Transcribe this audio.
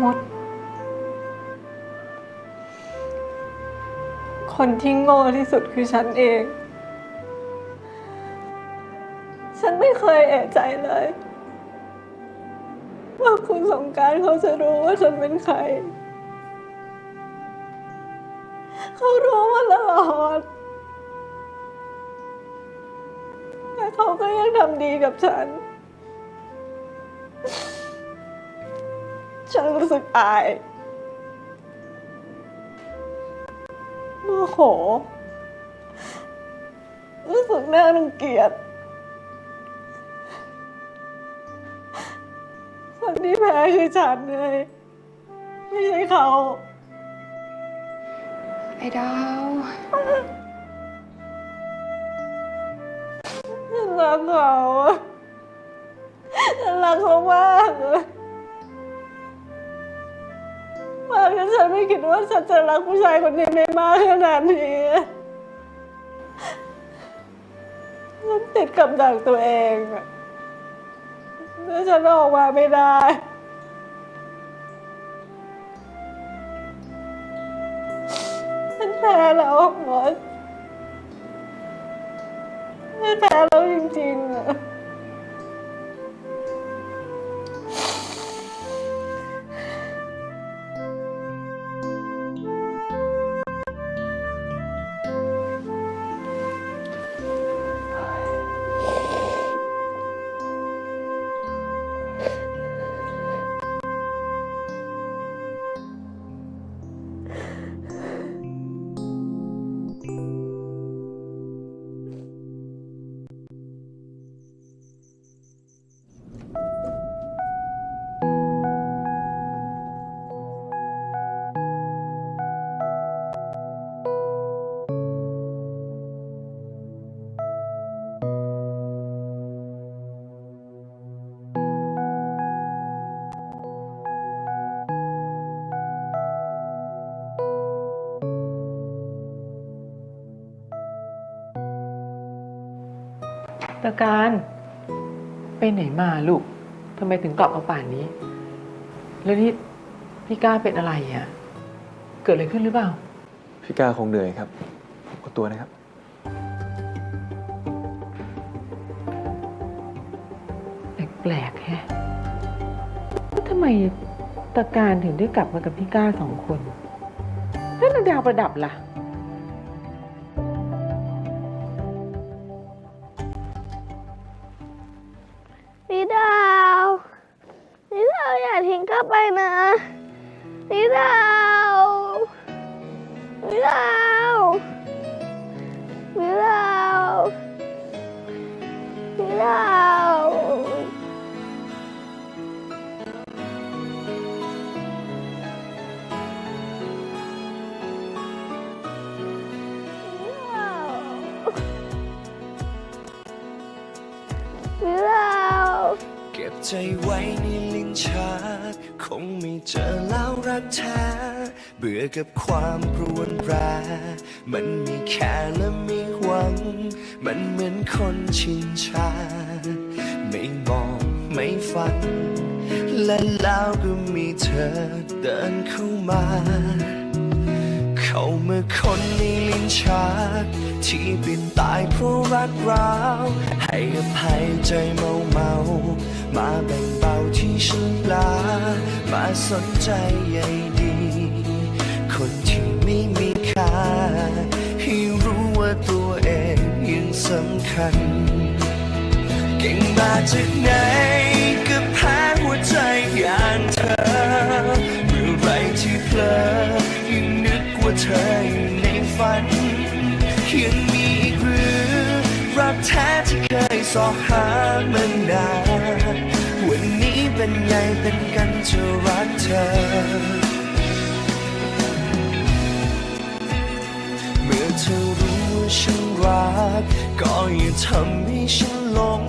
มด คนที่โง่ที่สุดคือฉันเอง ฉันไม่เคยเอะใจเลย ว่าคุณสงการเขาจะรู้ว่าฉันเป็นใคร เขารู้มาตลอด แต่เขาก็ยังทำดีกับฉัน ฉันรู้สึกอายโมโห รู้สึกน่ารังเกียจคนที่แพ้คือฉันเลย ไม่ใช่เขา ไอ้ดาวฉันรักเขาอะฉันรักเขามากเลย ฉันไม่คิดว่าฉันจะรักผู้ชายคนนี้ได้มากขนาดนี้ฉันติดกับดักตัวเองอะแล้วฉันออกมาไม่ได้ฉันแพ้แล้วหมดฉันแพ้แล้วจริงๆอะ ตะการไปไหนมาลูกทำไมถึงกลับมาป่านนี้ แล้วนี่พี่ก้าเป็นอะไรอะ เกิดอะไรขึ้นหรือเปล่า พี่กาคงเหนื่อยครับผมขอตัวนะครับ แปลกๆแฮะแล้วทำไมตะการถึงได้กลับมากับพี่ก้าสองคน แล้วนาดาวประดับล่ะ ไปนะพี่ดาวพี่ดาวพี่ดาวพี่ดาวพี่ดาวพี่ดาวเก็บใจไว้ในลิ้น ชักคงไม่เจอแล้วรักแท้เบื่อกับความรวนแรมันมีแค่และไม่หวัง มันเหมือนคนชินชา ไม่มองไม่ฟัง และแล้วก็มีเธอเดินเข้ามา เข้ามาคนในลิ้นชักที่เป็นตายเพราะรักร้าว ให้อภัยใจมา มาแบ่งเบาที่ฉันลา มาสนใจใยดี คนที่ไม่มีค่า ให้รู้ว่าตัวเองยังสำคัญ เก่งมาจากไหนก็แพ้หัวใจอย่างเธอ เมื่อไรที่เพลอยังนึกว่าเธออยู่ในฝันยังมีอีกหรือรักแท้ที่เคยสอหามานานวัน เป็นไงเป็นกันจะรักเธอ เมื่อเธอรู้ว่าฉันรัก ก็อย่าทำให้ฉันหลง